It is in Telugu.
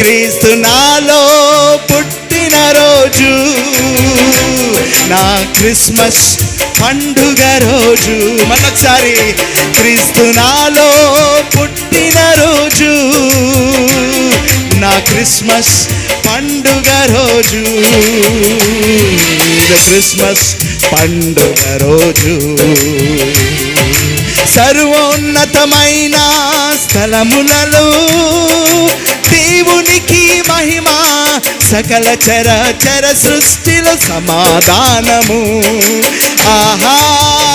క్రీస్తు నాలో పుట్టిన రోజు నా క్రిస్మస్ పండుగ రోజు. మరొకసారి క్రీస్తు నాలో పుట్టిన రోజు నా క్రిస్మస్ పండుగ రోజు. క్రిస్మస్ పండుగ రోజు. సర్వోన్నతమైన స్థలములలో దేవు సకల చర చర సృష్టిలో సమాధానము. ఆహా. ఆహా